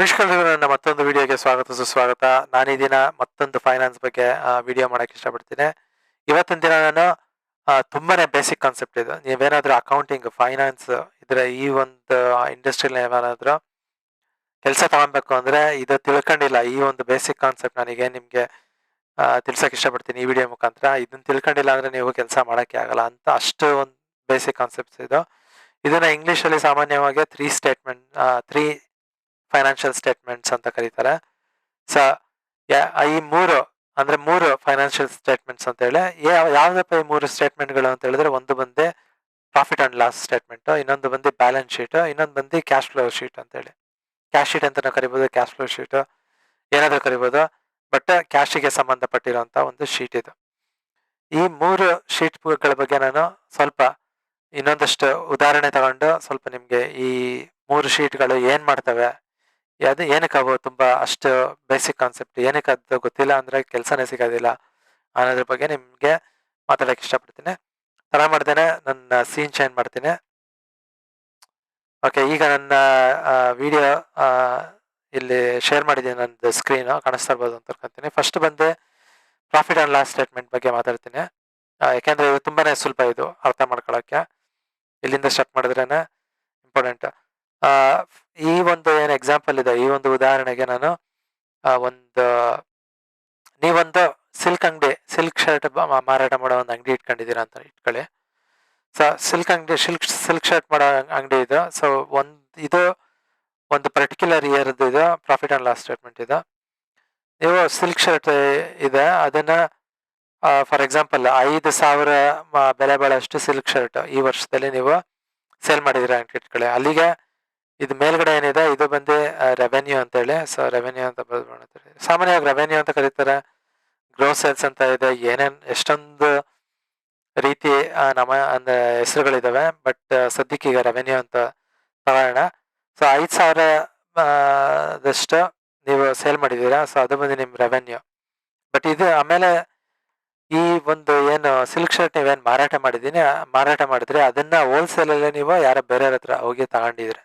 ನನ್ನ ಮತ್ತೊಂದು ವಿಡಿಯೋಗೆ ಸ್ವಾಗತ, ಸುಸ್ವಾಗತ. ನಾನು ಈ ದಿನ ಮತ್ತೊಂದು ಫೈನಾನ್ಸ್ ಬಗ್ಗೆ ವಿಡಿಯೋ ಮಾಡಕ್ಕೆ ಇಷ್ಟಪಡ್ತೀನಿ. ಇವತ್ತಿನ ದಿನ ನಾನು ತುಂಬಾನೇ ಬೇಸಿಕ್ ಕಾನ್ಸೆಪ್ಟ್ ಇದು. ನೀವೇನಾದರೂ ಅಕೌಂಟಿಂಗ್ ಫೈನಾನ್ಸ್ ಇದರ ಈ ಒಂದು ಇಂಡಸ್ಟ್ರಿಯಲ್ಲಿ ಏನಾದರೂ ಕೆಲಸ ತಗೊಬೇಕು ಅಂದರೆ ಇದು ತಿಳ್ಕೊಂಡಿಲ್ಲ. ಈ ಒಂದು ಬೇಸಿಕ್ ಕಾನ್ಸೆಪ್ಟ್ ನನಗೆ ನಿಮಗೆ ತಿಳ್ಸೋಕೆ ಇಷ್ಟಪಡ್ತೀನಿ ಈ ವಿಡಿಯೋ ಮುಖಾಂತರ. ಇದನ್ನು ತಿಳ್ಕೊಂಡಿಲ್ಲ ಅಂದರೆ ನೀವು ಕೆಲಸ ಮಾಡೋಕ್ಕೆ ಆಗಲ್ಲ ಅಂತ ಅಷ್ಟು ಒಂದು ಬೇಸಿಕ್ ಕಾನ್ಸೆಪ್ಟ್ಸ್ ಇದು. ಇದನ್ನು ಇಂಗ್ಲೀಷಲ್ಲಿ ಸಾಮಾನ್ಯವಾಗಿ three statement three financial statements ಅಂತ ಕರೀತಾರೆ. ಸೊ ಈ ಮೂರು, ಅಂದ್ರೆ ಮೂರು ಫೈನಾನ್ಷಿಯಲ್ ಸ್ಟೇಟ್ಮೆಂಟ್ಸ್ ಅಂತ ಹೇಳಿ ಯಾವ- ಯಾವ್ದಪ್ಪ ಈ ಮೂರು ಸ್ಟೇಟ್ಮೆಂಟ್ಗಳು ಅಂತ ಹೇಳಿದ್ರೆ ಒಂದು ಬಂದು ಪ್ರಾಫಿಟ್ ಅಂಡ್ ಲಾಸ್ ಸ್ಟೇಟ್ಮೆಂಟ್ ಇನ್ನೊಂದು ಬಂದು ಬ್ಯಾಲೆನ್ಸ್ ಶೀಟ್ ಇನ್ನೊಂದು ಬಂದು ಕ್ಯಾಶ್ ಫ್ಲೋ ಶೀಟ್ ಅಂತ ಹೇಳಿ. ಕ್ಯಾಶ್ ಶೀಟ್ ಅಂತ ಕರಿಬೋದು ಕ್ಯಾಶ್ ಫ್ಲೋ ಶೀಟ್ ಏನಾದರೂ ಕರಿಬೋದು ಬಟ್ ಕ್ಯಾಶಿಗೆ ಸಂಬಂಧಪಟ್ಟಿರುವಂತ ಒಂದು ಶೀಟ್ ಇದು. ಈ ಮೂರು ಶೀಟ್ಗಳ ಬಗ್ಗೆ ನಾನು ಸ್ವಲ್ಪ ಇನ್ನೊಂದಷ್ಟು ಉದಾಹರಣೆ ತಗೊಂಡು ಸ್ವಲ್ಪ ನಿಮಗೆ ಈ ಮೂರು ಶೀಟ್ಗಳು ಏನು ಮಾಡ್ತವೆ ಅದು ಏನಕ್ಕೆ ಅವು ತುಂಬ ಅಷ್ಟು ಬೇಸಿಕ್ ಕಾನ್ಸೆಪ್ಟ್ ಏನಕ್ಕೆ ಅದು ಗೊತ್ತಿಲ್ಲ ಅಂದರೆ ಕೆಲಸನೇ ಸಿಗೋದಿಲ್ಲ. ಅನ್ನೋದ್ರ ಬಗ್ಗೆ ನಿಮಗೆ ಮಾತಾಡೋಕ್ಕೆ ಇಷ್ಟಪಡ್ತೀನಿ. ತರ ಮಾಡ್ತೇನೆ ನನ್ನ ಸೀನ್ ಚೇಂಜ್ ಮಾಡ್ತೀನಿ. ಓಕೆ ಈಗ ನನ್ನ ವಿಡಿಯೋ ಇಲ್ಲಿ ಶೇರ್ ಮಾಡಿದ್ದೀನಿ ನನ್ನದು ಸ್ಕ್ರೀನ್ ಕಾಣಿಸ್ತಾ ಇರ್ಬೋದು ಅಂತ ಅನ್ಕೊಂತೀನಿ. ಫಸ್ಟ್ ಬಂದು ಪ್ರಾಫಿಟ್ ಆ್ಯಂಡ್ ಲಾಸ್ ಸ್ಟೇಟ್ಮೆಂಟ್ ಬಗ್ಗೆ ಮಾತಾಡ್ತೀನಿ. ಯಾಕೆಂದ್ರೆ ಇದು ತುಂಬಾ ಸುಲಭ ಇದು, ಅರ್ಥ ಮಾಡ್ಕೊಳ್ಳೋಕ್ಕೆ ಇಲ್ಲಿಂದ ಸ್ಟಾರ್ಟ್ ಮಾಡಿದ್ರೇ ಇಂಪಾರ್ಟೆಂಟ್ ಈ ಒಂದು ಏನು ಎಕ್ಸಾಂಪಲ್ ಇದೆ. ಈ ಒಂದು ಉದಾಹರಣೆಗೆ ನಾನು ಒಂದು, ನೀವೊಂದು ಸಿಲ್ಕ್ ಅಂಗಡಿ ಸಿಲ್ಕ್ ಶರ್ಟ್ ಮಾರಾಟ ಮಾಡೋ ಒಂದು ಅಂಗಡಿ ಇಟ್ಕೊಂಡಿದ್ದೀರಾ ಅಂತ ಇಟ್ಕೊಳ್ಳಿ. ಸೊ ಸಿಲ್ಕ್ ಅಂಗಡಿ ಸಿಲ್ಕ್ ಸಿಲ್ಕ್ ಶರ್ಟ್ ಮಾಡೋ ಅಂಗಡಿ ಇದು. ಸೊ ಒಂದು, ಇದು ಒಂದು ಪರ್ಟಿಕ್ಯುಲರ್ ಇಯರ್ದು ಇದು ಪ್ರಾಫಿಟ್ ಆ್ಯಂಡ್ ಲಾಸ್ ಸ್ಟೇಟ್ಮೆಂಟ್ ಇದು. ನೀವು ಸಿಲ್ಕ್ ಶರ್ಟ್ ಇದೆ, ಅದನ್ನು ಫಾರ್ ಎಕ್ಸಾಂಪಲ್ ಐದು ಸಾವಿರ ಬೆಲೆ ಬಾಳಷ್ಟು ಸಿಲ್ಕ್ ಶರ್ಟ್ ಈ ವರ್ಷದಲ್ಲಿ ನೀವು ಸೇಲ್ ಮಾಡಿದಿರ ಅಂತ ಇಟ್ಕೊಳ್ಳಿ. ಅಲ್ಲಿಗೆ ಇದು ಮೇಲ್ಗಡೆ ಏನಿದೆ ಇದು ಬಂದು ರೆವೆನ್ಯೂ ಅಂತ ಹೇಳಿ ಸೊ ರೆವೆನ್ಯೂ ಅಂತ ಬರ್ತಾರೆ ಸಾಮಾನ್ಯವಾಗಿ ರೆವೆನ್ಯೂ ಅಂತ ಕರೀತಾರೆ. ಗ್ರೋ ಸೇಲ್ಸ್ ಅಂತ ಇದೆ. ಏನೇನು ಎಷ್ಟೊಂದು ರೀತಿ ನಮ್ಮ ಅಂದ್ರೆ ಹೆಸರುಗಳಿದ್ದಾವೆ ಬಟ್ ಸದ್ಯಕ್ಕೆ ಈಗ ರೆವೆನ್ಯೂ ಅಂತ ತಗೋಣ ಸೊ ಐದು ಸಾವಿರ ಆ, ದಷ್ಟು ನೀವು ಸೇಲ್ ಮಾಡಿದ್ದೀರಾ. ಸೊ ಅದು ಬಂದು ನಿಮ್ಮ ರೆವೆನ್ಯೂ ಬಟ್ ಇದು ಆಮೇಲೆ ಈ ಒಂದು ಏನು ಸಿಲ್ಕ್ ಶರ್ಟ್ ನೀವೇನು ಮಾರಾಟ ಮಾಡಿದ್ದೀನಿ ಮಾರಾಟ ಮಾಡಿದ್ರೆ ಅದನ್ನ ಹೋಲ್ಸೇಲಲ್ಲೇ ನೀವು ಯಾರೋ ಬೇರೆಯವ್ರ ಹತ್ರ ಹೋಗಿ ತಗೊಂಡಿದ್ರೆ.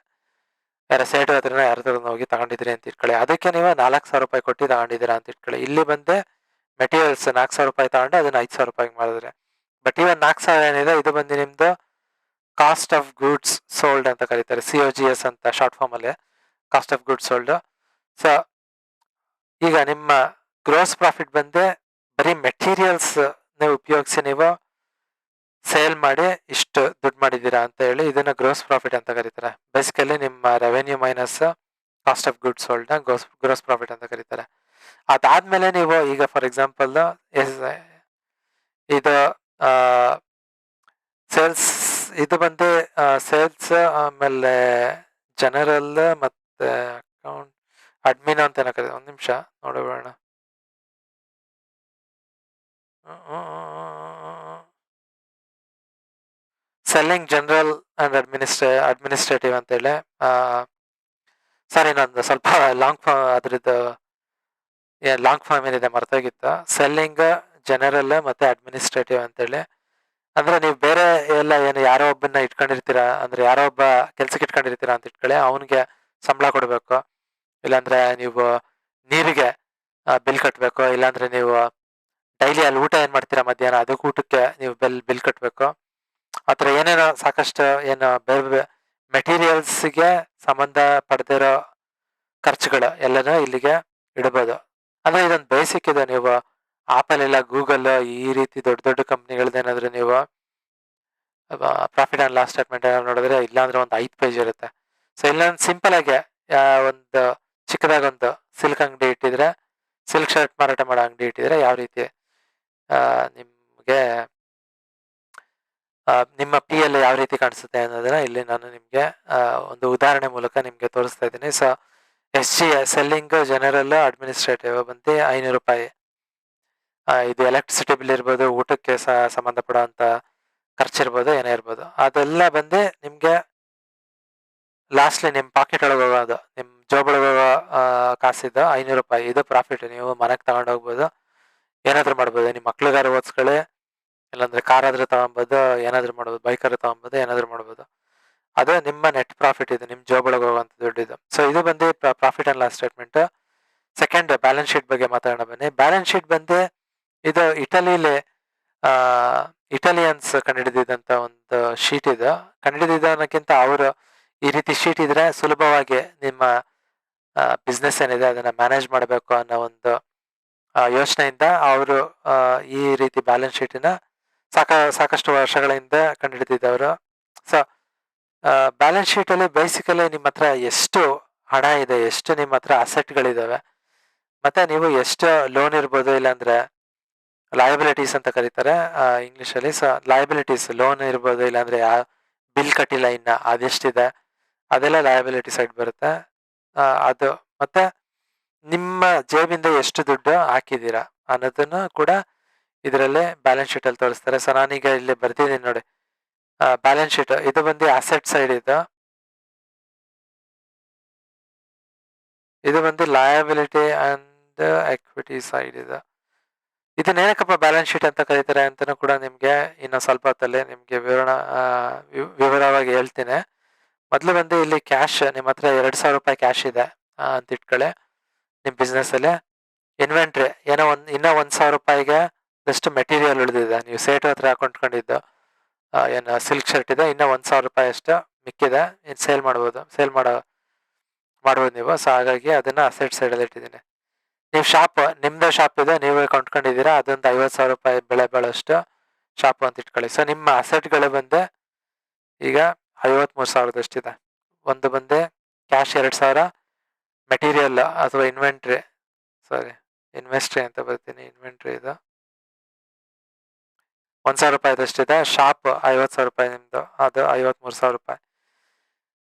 ಸೇಟ್ ಹತ್ರ ಹೋಗಿ ತಗೊಂಡಿದ್ರಿ ಅಂತ ಇಟ್ಕೊಳ್ಳಿ. ಅದಕ್ಕೆ ನೀವು ನಾಲ್ಕು ಸಾವಿರ ರೂಪಾಯಿ ಕೊಟ್ಟು ತಗೊಂಡಿದ್ದೀರಾ ಅಂತ ಇಟ್ಕೊಳ್ಳಿ. ಇಲ್ಲಿ ಬಂದೆ ಮೆಟೀರಿಯಲ್ಸ್ ನಾಲ್ಕು ಸಾವಿರ ರೂಪಾಯಿ ತಗೊಂಡು ಅದನ್ನ ಐದು ಸಾವಿರ ರೂಪಾಯಿಗೆ ಮಾಡಿದ್ರೆ ಬಟ್ ಇವನ್ ನಾಲ್ಕು ಸಾವಿರ ಏನಿದೆ, ಇದು ಬಂದು ನಿಮ್ದು ಕಾಸ್ಟ್ ಆಫ್ ಗೂಡ್ಸ್ ಸೋಲ್ಡ್ ಅಂತ ಕರೀತಾರೆ. ಸಿ ಒ ಜಿ ಎಸ್ ಅಂತ ಶಾರ್ಟ್ ಫಾರ್ಮ್ ಅಲ್ಲಿ cost of goods sold so ಈಗ ನಿಮ್ಮ ಗ್ರೋಸ್ ಪ್ರಾಫಿಟ್ ಬಂದೆ ಬರೀ ಮೆಟೀರಿಯಲ್ಸ್ ನೀವು ಉಪಯೋಗಿಸಿ ನೀವು ಸೇಲ್ ಮಾಡಿ ಇಷ್ಟು ದುಡ್ಡು ಮಾಡಿದ್ದೀರಾ ಅಂತ ಹೇಳಿ ಇದನ್ನ ಗ್ರೋಸ್ ಪ್ರಾಫಿಟ್ ಅಂತ ಕರೀತಾರೆ. ಬೇಸಿಕಲಿ ನಿಮ್ಮ revenue minus cost of good ಸೋಲ್ಡ್ನ gross gross profit ಅಂತ ಕರೀತಾರೆ. ಅದಾದ್ಮೇಲೆ ನೀವು ಈಗ ಫಾರ್ ಎಕ್ಸಾಂಪಲ್ ಇದು ಸೇಲ್ಸ್ ಇದು ಬಂದು ಸೇಲ್ಸ್ ಆಮೇಲೆ ಜನರಲ್ ಮತ್ತೆ ಅಕೌಂಟ್ ಅಡ್ಮಿನ್ ಅಂತ ಏನೋ ಕರೀತಾರೆ. ಒಂದು ನಿಮಿಷ ನೋಡಬೇಡ selling general and administrative administrative ಅಂತೇಳಿ ಸರಿ ನಂದು ಸ್ವಲ್ಪ ಲಾಂಗ್ ಫಾರ್ಮ್ ಅದ್ರದ್ದು ಲಾಂಗ್ ಫಾರ್ಮ್ ಏನಿದೆ ಮರ್ತೋಗಿತ್ತು. ಸೆಲ್ಲಿಂಗ್ ಜನರಲ್ ಮತ್ತೆ ಅಡ್ಮಿನಿಸ್ಟ್ರೇಟಿವ್ ಅಂತೇಳಿ ಅಂದ್ರೆ ನೀವು ಬೇರೆ ಎಲ್ಲ ಏನು ಯಾರೋ ಒಬ್ಬನ್ನ ಇಟ್ಕೊಂಡಿರ್ತೀರಾ, ಅಂದ್ರೆ ಯಾರೋ ಒಬ್ಬ ಕೆಲ್ಸಕ್ಕೆ ಇಟ್ಕೊಂಡಿರ್ತೀರಾ ಅಂತ ಇಟ್ಕೊಳ್ಳಿ, ಅವನಿಗೆ ಸಂಬಳ ಕೊಡಬೇಕು. ಇಲ್ಲಾಂದರೆ ನೀವು ನೀರಿಗೆ ಬಿಲ್ ಕಟ್ಟಬೇಕು ಇಲ್ಲಾಂದರೆ ನೀವು ಡೈಲಿ ಅಲ್ಲಿ ಊಟ ಏನು ಮಾಡ್ತೀರಾ ಮಧ್ಯಾಹ್ನ, ಅದಕ್ಕೆ ಊಟಕ್ಕೆ ನೀವು ಬಿಲ್ ಬಿಲ್ ಕಟ್ಟಬೇಕು ಆತರ ಏನೇನೋ ಸಾಕಷ್ಟು ಏನು ಬೇರೆ ಮೆಟೀರಿಯಲ್ಸ್ಗೆ ಸಂಬಂಧ ಪಡೆದಿರೋ ಖರ್ಚುಗಳು ಎಲ್ಲನೂ ಇಲ್ಲಿಗೆ ಇಡಬಹುದು ಅಂದ್ರೆ ಇದೊಂದು ಬೇಸಿಕ್ ಇದೆ. ನೀವು ಆಪಲ್ ಇಲ್ಲ ಗೂಗಲ್ ಈ ರೀತಿ ದೊಡ್ಡ ದೊಡ್ಡ ಕಂಪ್ನಿಗಳ್ದೇನಾದ್ರೆ ನೀವು ಪ್ರಾಫಿಟ್ ಆ್ಯಂಡ್ ಲಾಸ್ ಸ್ಟೇಟ್ಮೆಂಟ್ ನೋಡಿದ್ರೆ ಇಲ್ಲಾಂದ್ರೆ ಒಂದು ಐದು ಪೇಜ್ ಇರುತ್ತೆ. ಸೊ ಇಲ್ಲೊಂದು ಸಿಂಪಲ್ ಆಗಿ ಆ, ಒಂದು ಚಿಕ್ಕದಾಗ ಒಂದು ಸಿಲ್ಕ್ ಅಂಗಡಿ ಇಟ್ಟಿದ್ರೆ ಸಿಲ್ಕ್ ಶರ್ಟ್ ಮಾರಾಟ ಮಾಡೋ ಅಂಗಡಿ ಇಟ್ಟಿದ್ರೆ ಯಾವ ರೀತಿ ನಿಮಗೆ ಆ, ನಿಮ್ಮ ಪಿ ಎಲ್ ಯಾವ ರೀತಿ ಕಾಣಿಸುತ್ತೆ ಅನ್ನೋದನ್ನ ಇಲ್ಲಿ ನಾನು ನಿಮಗೆ ಒಂದು ಉದಾಹರಣೆ ಮೂಲಕ ನಿಮಗೆ ತೋರಿಸ್ತಾ ಇದ್ದೀನಿ. So S G selling general administrative ಬಂದು ಐನೂರು ರೂಪಾಯಿ. ಇದು ಎಲೆಕ್ಟ್ರಿಸಿಟಿ ಬಿಲ್ ಇರ್ಬೋದು, ಊಟಕ್ಕೆ ಸಂಬಂಧಪಡುವಂಥ ಖರ್ಚು ಇರ್ಬೋದು, ಏನೇ ಇರ್ಬೋದು. ಅದೆಲ್ಲ ಬಂದು ನಿಮಗೆ ಲಾಸ್ಟ್ಲಿ ನಿಮ್ಮ ಪಾಕೆಟ್ ಒಳಗೆ ಹೋಗೋದು ನಿಮ್ ಜಾಬ್ ಕಾಸಿದ್ದು ಐನೂರು ರೂಪಾಯಿ. ಇದು ಪ್ರಾಫಿಟ್ ನೀವು ಮನೆಗೆ ತಗೊಂಡು ಹೋಗ್ಬೋದು. ಏನಾದರೂ ಮಾಡ್ಬೋದು. ನಿಮ್ಮ ಮಕ್ಳಿಗಾರು ಓದಿಸ್ಕೊಳ್ಳಿ. ಇಲ್ಲಾಂದ್ರೆ ಕಾರ್ ಆದ್ರೆ ತಗೊಂಬೋದು, ಏನಾದ್ರೂ ಮಾಡ್ಬೋದು ಬೈಕ್ ಆದ್ರೆ ತಗೊಬೋದು, ಏನಾದ್ರೂ ಮಾಡ್ಬೋದು. ಅದು ನಿಮ್ಮ ನೆಟ್ ಪ್ರಾಫಿಟ್ ಇದು ನಿಮ್ಮ ಜಾಬ್ ಒಳಗೆ ಹೋಗುವಂಥ ದುಡ್ಡು ಇದು ಸೊ ಇದು ಬಂದು profit and loss statement second balance sheet ಬಗ್ಗೆ ಮಾತಾಡೋಣ ಬನ್ನಿ. ಬ್ಯಾಲೆನ್ಸ್ ಶೀಟ್ ಬಂದು ಇದು ಇಟಲಿಲಿ ಇಟಾಲಿಯನ್ಸ್ ಕಂಡುಹಿಡಿದಿದ್ದಂಥ ಒಂದು ಶೀಟ್ ಇದು. ಕಂಡುಹಿಡಿದಿದ್ದಕ್ಕಿಂತ ಅವರು ಈ ರೀತಿ ಶೀಟ್ ಇದ್ರೆ ಸುಲಭವಾಗಿ ನಿಮ್ಮ ಬಿಸ್ನೆಸ್ ಏನಿದೆ ಅದನ್ನ ಮ್ಯಾನೇಜ್ ಮಾಡಬೇಕು ಅನ್ನೋ ಒಂದು ಯೋಚನೆಯಿಂದ ಅವರು ಈ ರೀತಿ ಬ್ಯಾಲೆನ್ಸ್ ಶೀಟಿನ ಸಾಕ, ಸಾಕಷ್ಟು ವರ್ಷಗಳಿಂದ ಕಂಡುಹಿಡಿದಿದ್ದವರು. ಸೊ ಬ್ಯಾಲೆನ್ಸ್ ಶೀಟಲ್ಲಿ ಬೇಸಿಕಲಿ ನಿಮ್ಮ ಹತ್ರ ಎಷ್ಟು ಹಣ ಇದೆ, ಎಷ್ಟು ನಿಮ್ಮ ಹತ್ರ ಅಸೆಟ್ಗಳಿದಾವೆ ಮತ್ತೆ ನೀವು ಎಷ್ಟು ಲೋನ್ ಇರ್ಬೋದು, ಇಲ್ಲಾಂದರೆ ಲಯಬಿಲಿಟೀಸ್ ಅಂತ ಕರೀತಾರೆ ಇಂಗ್ಲೀಷಲ್ಲಿ ಸೊ ಲಯಬಿಲಿಟೀಸ್ ಲೋನ್ ಇರ್ಬೋದು, ಇಲ್ಲಾಂದರೆ ಯಾವ ಬಿಲ್ ಕಟ್ಟಿಲ್ಲ ಇನ್ನ, ಅದೆಷ್ಟಿದೆ, ಅದೆಲ್ಲ ಲಯಬಿಲಿಟಿ ಸೈಡ್ ಬರುತ್ತೆ. ಅದು, ಮತ್ತೆ ನಿಮ್ಮ ಜೇಬಿಂದ ಎಷ್ಟು ದುಡ್ಡು ಹಾಕಿದ್ದೀರಾ ಅನ್ನೋದನ್ನು ಕೂಡ ಇದರಲ್ಲೇ ಬ್ಯಾಲೆನ್ಸ್ ಶೀಟ್ ಅಲ್ಲಿ ತೋರಿಸ್ತಾರೆ. ಸೊ ನಾನೀಗ ಇಲ್ಲಿ ಬರ್ತಿದ್ದೀನಿ ನೋಡಿ. ಬ್ಯಾಲೆನ್ಸ್ ಶೀಟ್ ಇದು ಬಂದು ಅಸೆಟ್ ಸೈಡ್ ಇದು. ಇದು ಬಂದು ಲಯಬಿಲಿಟಿ ಅಂಡ್ ಎಕ್ವಿಟಿ ಸೈಡ್ ಇದು. ಇದನ್ನ ಏನಕ್ಕಪ್ಪ ಬ್ಯಾಲೆನ್ಸ್ ಶೀಟ್ ಅಂತ ಕರೀತಾರೆ ಅಂತಲೂ ಕೂಡ ನಿಮಗೆ ಇನ್ನು ಸ್ವಲ್ಪ ಹೊತ್ತಲ್ಲಿ ನಿಮಗೆ ವಿವರಣ ವಿವರವಾಗಿ ಹೇಳ್ತೀನಿ. ಮೊದಲು ಬಂದು ಇಲ್ಲಿ ಕ್ಯಾಶ್ ನಿಮ್ಮ ಹತ್ರ ಎರಡು ಸಾವಿರ ರೂಪಾಯಿ ಕ್ಯಾಶ್ ಇದೆ ಅಂತ ಇಟ್ಕೊಳ್ಳಿ. ನಿಮ್ಮ ಬಿಸ್ನೆಸ್ಸಲ್ಲಿ ಇನ್ವೆಂಟ್ರಿ ಏನೋ ಒಂದು, ಇನ್ನೂ ಒಂದು ಸಾವಿರ ರೂಪಾಯಿಗೆ ಜಸ್ಟ್ ಮೆಟೀರಿಯಲ್ ಉಳಿದಿದೆ. ನೀವು ಸೇಟು ಹತ್ರ ಕೊಂಡ್ಕೊಂಡಿದ್ದು ಆ, ಏನು ಸಿಲ್ಕ್ ಶರ್ಟ್ ಇದೆ ಇನ್ನೂ ಒಂದು ಸಾವಿರ ರೂಪಾಯಿ ಅಷ್ಟು ಮಿಕ್ಕಿದೆ. ಇನ್ನು ಸೇಲ್ ಮಾಡ್ಬೋದು. ಸೇಲ್ ಮಾಡೋ ಮಾಡ್ಬೋದು ನೀವು. ಸೊ ಹಾಗಾಗಿ ಅದನ್ನು ಅಸೆಟ್ ಸೈಡಲ್ಲಿ ಇಟ್ಟಿದ್ದೀನಿ. ನೀವು ಶಾಪ್ ನಿಮ್ಮದೇ ಶಾಪ್ ಇದೆ ನೀವೇ ಕೊಂಡ್ಕೊಂಡಿದ್ದೀರಾ ಅದೊಂದು ಐವತ್ತು ಸಾವಿರ ರೂಪಾಯಿ ಬೆಳೆ ಬಾಳೋಷ್ಟು ಶಾಪ್ ಅಂತ ಇಟ್ಕೊಳ್ಳಿ. ಸೊ ನಿಮ್ಮ ಅಸೆಟ್ಗಳು ಬಂದೆ ಈಗ ಐವತ್ತ್ಮೂರು ಸಾವಿರದಷ್ಟಿದೆ. ಒಂದು ಬಂದೆ ಕ್ಯಾಶ್ ಎರಡು ಸಾವಿರ ಮೆಟೀರಿಯಲ್ ಅಥವಾ ಇನ್ವೆಂಟ್ರಿ ಸಾರಿ ಇನ್ವೆಸ್ಟ್ರಿ ಅಂತ ಬರ್ತೀನಿ. ಇನ್ವೆಂಟ್ರಿ ಇದು. ಒಂದ್ ಸಾವಿರ ರೂಪಾಯಿದಷ್ಟಿದೆ ಶಾಪ್ ಐವತ್ತು ಸಾವಿರ ರೂಪಾಯಿ ನಿಮ್ದು. ಅದು ಐವತ್ಮೂರು ಸಾವಿರ ರೂಪಾಯಿ.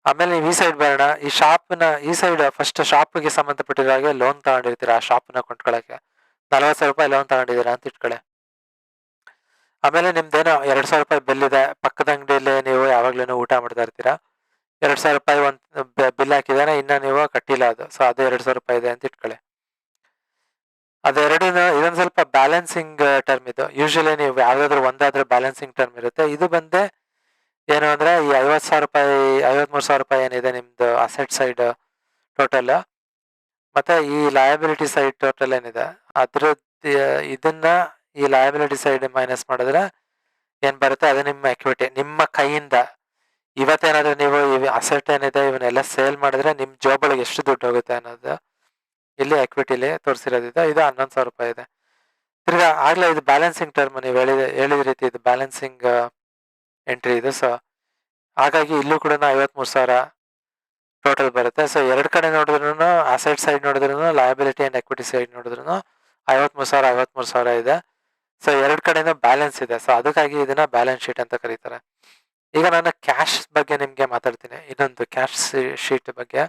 ಆಮೇಲೆ ನೀವು ಈ ಸೈಡ್ ಬರೋಣ. ಈ ಶಾಪ್ನ ಈ ಸೈಡ್ ಫಸ್ಟ್ ಶಾಪ್ಗೆ ಸಂಬಂಧಪಟ್ಟಿರೋ ಹಾಗೆ ಲೋನ್ ತಗೊಂಡಿರ್ತೀರಾ? ಆ ಶಾಪ್ನ ಕೊಂಡ್ಕೊಳಕ್ಕೆ. ನಲ್ವತ್ತು ಸಾವಿರ ರೂಪಾಯಿ ಲೋನ್ ತಗೊಂಡಿದ್ದೀರಾ ಅಂತ ಇಟ್ಕೊಳ್ಳಿ. ಆಮೇಲೆ ನಿಮ್ದೇನೋ ಎರಡು ಸಾವಿರ ರೂಪಾಯಿ ಬಿಲ್ ಇದೆ. ಪಕ್ಕದ ಅಂಗಡಿಯಲ್ಲಿ ನೀವು ಯಾವಾಗ್ಲೂ ಊಟ ಮಾಡ್ತಾ ಇರ್ತೀರಾ? ಎರಡ್ ಸಾವಿರ ರೂಪಾಯಿ ಒಂದು ಬಿಲ್ ಹಾಕಿದಾನೆ ಇನ್ನ ನೀವು ಕಟ್ಟಿಲ್ಲ ಅದು. ಸೊ ಅದು ಎರಡು ಸಾವಿರ ರೂಪಾಯಿ ಇದೆ ಅಂತ ಇಟ್ಕೊಳ್ಳಿ. ಅದೆರಡು ಬ್ಯಾಲೆನ್ಸಿಂಗ್ ಟರ್ಮ್ ಇದು. ಯೂಶಲಿ ನೀವು ಯಾವುದಾದ್ರೂ ಒಂದಾದ್ರೂ ಬ್ಯಾಲೆನ್ಸಿಂಗ್ ಟರ್ಮ್ ಇರುತ್ತೆ. ಇದು ಬಂದೆ ಏನು ಅಂದರೆ ಈ ಐವತ್ತು ಸಾವಿರ ರೂಪಾಯಿ, ಐವತ್ಮೂರು ಸಾವಿರ ರೂಪಾಯಿ ಏನಿದೆ ನಿಮ್ಮದು ಅಸೆಟ್ ಸೈಡ್ ಟೋಟಲ್ ಮತ್ತೆ ಈ ಲಯಬಿಲಿಟಿ ಸೈಡ್ ಟೋಟಲ್ ಏನಿದೆ. ಅದ್ರ ಇದನ್ನ ಈ ಲಯಬಿಲಿಟಿ ಸೈಡ್ ಮೈನಸ್ ಮಾಡಿದ್ರೆ ಏನು ಬರುತ್ತೆ? ಅದು ನಿಮ್ಮ ಎಕ್ವಿಟಿ ನಿಮ್ಮ ಕೈಯಿಂದ ಇವತ್ತೇನಾದರೂ ನೀವು ಅಸೆಟ್ ಏನಿದೆ ಇವನ್ನೆಲ್ಲ ಸೇಲ್ ಮಾಡಿದ್ರೆ ನಿಮ್ಮ ಜಾಬ್ ಒಳಗೆ ಎಷ್ಟು ದುಡ್ಡು ಹೋಗುತ್ತೆ ಅನ್ನೋದು ಇಲ್ಲಿ ಎಕ್ವಿಟಿಲಿ ತೋರಿಸಿರೋದಿದೆ. ಇದು ಹನ್ನೊಂದು ಸಾವಿರ ರೂಪಾಯಿ ಇದೆ. ತಿರ್ಗಾ ಆಗ್ಲೇ ಇದು ಬ್ಯಾಲೆನ್ಸಿಂಗ್ ಟರ್ಮ್ ನೀವು ಹೇಳಿದ ಹೇಳಿದ ರೀತಿ ಇದು ಬ್ಯಾಲೆನ್ಸಿಂಗ್ ಎಂಟ್ರಿ ಇದು. ಸೊ ಹಾಗಾಗಿ ಇಲ್ಲೂ ಕೂಡ ಐವತ್ಮೂರು ಸಾವಿರ ಟೋಟಲ್ ಬರುತ್ತೆ. ಸೊ ಎರಡು ಕಡೆ ನೋಡಿದ್ರು ಅಸೆಟ್ ಸೈಡ್ ನೋಡಿದ್ರು ಲಯಬಿಲಿಟಿ ಅಂಡ್ ಎಕ್ವಿಟಿ ಸೈಡ್ ನೋಡಿದ್ರು ಐವತ್ಮೂರು ಸಾವಿರ ಐವತ್ಮೂರು ಸಾವಿರ ಇದೆ. ಸೊ ಎರಡು ಕಡೆನೂ ಬ್ಯಾಲೆನ್ಸ್ ಇದೆ. ಸೊ ಅದಕ್ಕಾಗಿ ಇದನ್ನ ಬ್ಯಾಲೆನ್ಸ್ ಶೀಟ್ ಅಂತ ಕರೀತಾರೆ. ಈಗ ನಾನು ಕ್ಯಾಶ್ ಬಗ್ಗೆ ನಿಮಗೆ ಮಾತಾಡ್ತೀನಿ. ಇನ್ನೊಂದು ಕ್ಯಾಶ್ ಶೀಟ್ ಬಗ್ಗೆ.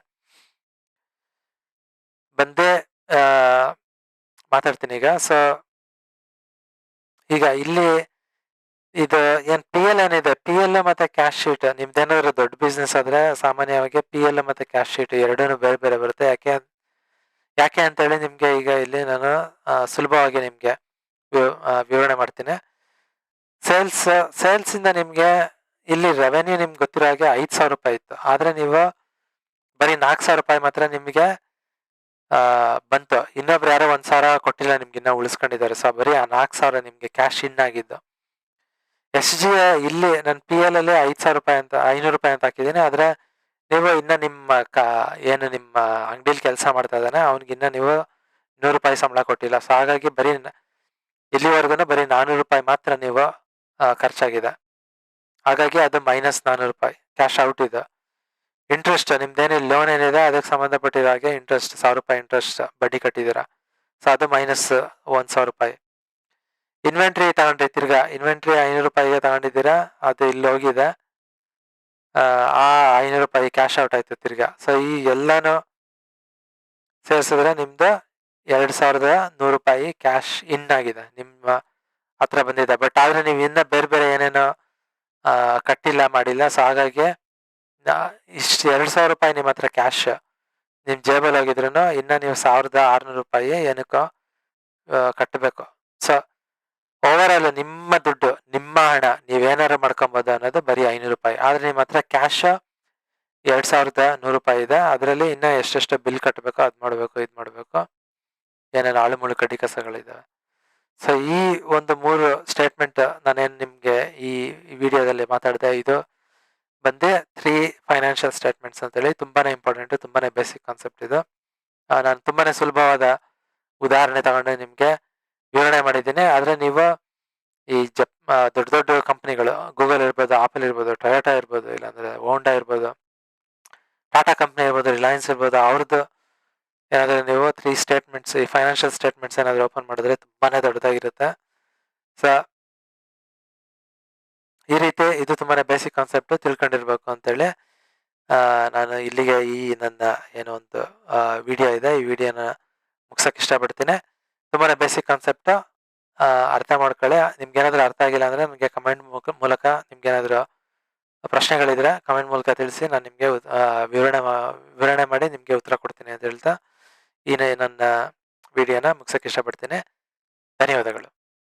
ಬಂದೇ ಮಾತಾಡ್ತೀನಿ ಈಗ. ಸೊ ಈಗ ಇಲ್ಲಿ ಇದು ಏನ್ ಪಿ ಎಲ್ ಏನಿದೆ? ಪಿ ಎಲ್ ಮತ್ತೆ ಕ್ಯಾಶ್ ಶೀಟ್ ನಿಮ್ದೇನಾದ್ರು ದೊಡ್ಡ ಬಿಸ್ನೆಸ್ ಆದ್ರೆ ಸಾಮಾನ್ಯವಾಗಿ ಪಿ ಎಲ್ ಮತ್ತೆ ಕ್ಯಾಶ್ ಶೀಟ್ ಎರಡೂ ಬೇರೆ ಬೇರೆ ಬರುತ್ತೆ. ಯಾಕೆ ಯಾಕೆ ಅಂತ ಹೇಳಿ ನಿಮ್ಗೆ ಈಗ ಇಲ್ಲಿ ನಾನು ಸುಲಭವಾಗಿ ನಿಮ್ಗೆ ವಿವ- ವಿವರಣೆ ಮಾಡ್ತೀನಿ. ಸೇಲ್ಸ್ ಸೇಲ್ಸ್ ಇಂದ ನಿಮ್ಗೆ ಇಲ್ಲಿ ರೆವೆನ್ಯೂ ನಿಮ್ಗೆ ಗೊತ್ತಿರೋ ಹಾಗೆ ಐದು ಸಾವಿರ ರೂಪಾಯಿ ಇತ್ತು. ಆದ್ರೆ ನೀವು ಬರೀ ನಾಲ್ಕು ಸಾವಿರ ರೂಪಾಯಿ ಮಾತ್ರ ನಿಮ್ಗೆ ಬಂತು. ಇನ್ನೊಬ್ರು ಯಾರೋ ಒಂದ್ ಸಾವಿರ ಕೊಟ್ಟಿಲ್ಲ, ನಿಮ್ಗೆ ಇನ್ನ ಉಳಿಸ್ಕೊಂಡಿದ್ದಾರೆ. ಸೊ ಬರೀ ಆ ನಾಲ್ಕು ಸಾವಿರ ನಿಮ್ಗೆ ಕ್ಯಾಶ್ ಇನ್ ಆಗಿದ್ದು. ಎಸ್ ಜಿ ಇಲ್ಲಿ ನನ್ನ ಪಿ ಎಲ್ ಅಲ್ಲಿ ಐದ್ ಸಾವಿರ ರೂಪಾಯಿ ಅಂತ, ಐನೂರು ರೂಪಾಯಿ ಅಂತ ಹಾಕಿದ್ದೀನಿ. ಆದ್ರೆ ನೀವು ಇನ್ನ ನಿಮ್ಮ ಕ, ಏನು ನಿಮ್ಮ ಅಂಗಡಿಲಿ ಕೆಲಸ ಮಾಡ್ತಾ ಇದ್ದಾನೆ, ಅವ್ನಿಗೆ ಇನ್ನ ನೀವು ನೂರು ರೂಪಾಯಿ ಸಂಬಳ ಕೊಟ್ಟಿಲ್ಲ. ಸೊ ಹಾಗಾಗಿ ಬರೀ ಇಲ್ಲಿವರೆಗೂ ಬರೀ ನಾನೂರು ರೂಪಾಯಿ ಮಾತ್ರ ನೀವು ಖರ್ಚಾಗಿದೆ. ಹಾಗಾಗಿ ಅದು ಮೈನಸ್ ನಾನೂರು ರೂಪಾಯಿ. ಕ್ಯಾಶ್ ಔಟ್ ಇದೆ. ಇಂಟ್ರೆಸ್ಟ್ ನಿಮ್ದೇನು ಲೋನ್ ಏನಿದೆ ಅದಕ್ಕೆ ಸಂಬಂಧಪಟ್ಟಿರೋ ಹಾಗೆ ಇಂಟ್ರೆಸ್ಟ್ ಸಾವಿರ ರೂಪಾಯಿ ಇಂಟ್ರೆಸ್ಟ್ ಬಡ್ಡಿ ಕಟ್ಟಿದ್ದೀರಾ? ಸೊ ಅದು ಮೈನಸ್ ಒಂದ್ ಸಾವಿರ ರೂಪಾಯಿ. ಇನ್ವೆಂಟ್ರಿ ತಗೊಂಡ್ರಿ ತಿರ್ಗಾ ಇನ್ವೆಂಟ್ರಿ ಐನೂರು ರೂಪಾಯಿಗೆ ತಗೊಂಡಿದ್ದೀರಾ? ಅದು ಇಲ್ಲಿ ಹೋಗಿದೆ. ಆ, ಐನೂರು ರೂಪಾಯಿ ಕ್ಯಾಶ್ ಔಟ್ ಆಯ್ತು ತಿರ್ಗಾ. ಸೊ ಈ ಎಲ್ಲಾನು ಸೇರಿಸಿದ್ರೆ ನಿಮ್ದು ಎರಡು ಸಾವಿರದ ನೂರು ರೂಪಾಯಿ ಕ್ಯಾಶ್ ಇನ್ ಆಗಿದೆ. ನಿಮ್ಮ ಹತ್ರ ಬಂದಿದೆ. ಬಟ್ ಆದರೆ ನೀವು ಇನ್ನ ಬೇರೆ ಬೇರೆ ಏನೇನೋ ಕಟ್ಟಿಲ್ಲ ಮಾಡಿಲ್ಲ. ಸೊ ಹಾಗಾಗಿ ಇಷ್ಟು ಎರಡು ಸಾವಿರ ರೂಪಾಯಿ ನಿಮ್ಮ ಹತ್ರ ಕ್ಯಾಶ್ ನಿಮ್ಮ ಜೇಬಲ್ಲಿ ಹೋಗಿದ್ರು ಇನ್ನ ನೀವು ಸಾವಿರದ ಆರ್ನೂರು ರೂಪಾಯಿ ಏನಕ್ಕೋ ಕಟ್ಟಬೇಕು ಸೊ ಓವರ್ ಆಲ್ ನಿಮ್ಮ ದುಡ್ಡು, ನಿಮ್ಮ ಹಣ ನೀವೇನಾರು ಮಾಡ್ಕೊಬೋದು ಅನ್ನೋದು ಬರೀ ಐನೂರು ರೂಪಾಯಿ. ಆದ್ರೆ ನಿಮ್ಮ ಹತ್ರ ಕ್ಯಾಶ್ ಎರಡು ಸಾವಿರದ ನೂರು ರೂಪಾಯಿ ಇದೆ. ಅದರಲ್ಲಿ ಇನ್ನೂ ಎಷ್ಟೆಷ್ಟು ಬಿಲ್ ಕಟ್ಟಬೇಕೋ ಅದು ಮಾಡಬೇಕು, ಇದು ಮಾಡಬೇಕು. ಏನೇನು ಆಳುಮುಳು ಕಡ್ಡಿ ಕಸಗಳಿದ್ದಾವೆ ಸೊ ಈ ಒಂದು ಮೂರು ಸ್ಟೇಟ್ಮೆಂಟ್ ನಾನೇನು ನಿಮಗೆ ಈ ವಿಡಿಯೋದಲ್ಲಿ ಮಾತಾಡಿದೆ, ಇದು ಬಂದೇ ತ್ರೀ ಫೈನಾನ್ಷಿಯಲ್ ಸ್ಟೇಟ್ಮೆಂಟ್ಸ್ ಅಂತೇಳಿ. ತುಂಬಾನೇ ಇಂಪಾರ್ಟೆಂಟ್ ತುಂಬಾನೇ ಬೇಸಿಕ್ ಕಾನ್ಸೆಪ್ಟ್ ಇದು. ನಾನು ತುಂಬಾ ಸುಲಭವಾದ ಉದಾಹರಣೆ ತಗೊಂಡು ನಿಮಗೆ. ವಿವರಣೆ ಮಾಡಿದ್ದೀನಿ. ಆದರೆ ನೀವು ಈ ಜಪ್ ದೊಡ್ಡ ದೊಡ್ಡ ಕಂಪ್ನಿಗಳು ಗೂಗಲ್ ಇರ್ಬೋದು ಆಪಲ್ ಇರ್ಬೋದು ಟೊಯೋಟಾ ಇರ್ಬೋದು, ಇಲ್ಲಾಂದರೆ ಹೋಂಡಾ ಇರ್ಬೋದು ಟಾಟಾ ಕಂಪ್ನಿ ಇರ್ಬೋದು ರಿಲಯನ್ಸ್ ಇರ್ಬೋದು ಅವ್ರದ್ದು ಏನಾದರೂ ನೀವು ತ್ರೀ ಸ್ಟೇಟ್ಮೆಂಟ್ಸ್ ಈ ಫೈನಾನ್ಷಿಯಲ್ ಸ್ಟೇಟ್ಮೆಂಟ್ಸ್ ಏನಾದರೂ ಓಪನ್ ಮಾಡಿದ್ರೆ ತುಂಬಾ ದೊಡ್ಡದಾಗಿರುತ್ತೆ. ಸೊ ಈ ರೀತಿ ಇದು ತುಂಬಾನೇ ಬೇಸಿಕ್ ಕಾನ್ಸೆಪ್ಟ್ ತಿಳ್ಕೊಂಡಿರ್ಬೇಕು ಅಂತೇಳಿ ನಾನು ಇಲ್ಲಿಗೆ ಈ ನನ್ನ ಏನೋ ಒಂದು ವಿಡಿಯೋ ಇದೆ, ಈ ವಿಡಿಯೋನ ಮುಗ್ಸಕ್ಕೆ ಇಷ್ಟಪಡ್ತೀನಿ. ತುಂಬಾ ಬೇಸಿಕ್ ಕಾನ್ಸೆಪ್ಟ್ ಅರ್ಥ ಮಾಡ್ಕೊಳ್ಳಿ. ನಿಮ್ಗೆ ಏನಾದರೂ ಅರ್ಥ ಆಗಿಲ್ಲ ಅಂದ್ರೆ ನಿಮಗೆ ಕಮೆಂಟ್ ಮೂಲಕ ನಿಮ್ಗೆ ಏನಾದರೂ ಪ್ರಶ್ನೆಗಳಿದ್ರೆ ಕಮೆಂಟ್ ಮೂಲಕ ತಿಳಿಸಿ, ನಾನು ನಿಮಗೆ ವಿವರಣೆ ವಿವರಣೆ ಮಾಡಿ ನಿಮಗೆ ಉತ್ತರ ಕೊಡ್ತೀನಿ ಅಂತ ಹೇಳ್ತಾ, ಈ ನನ್ನ ವಿಡಿಯೋನ ಮುಗ್ಸಕ್ಕೆ ಇಷ್ಟಪಡ್ತೀನಿ. ಧನ್ಯವಾದಗಳು.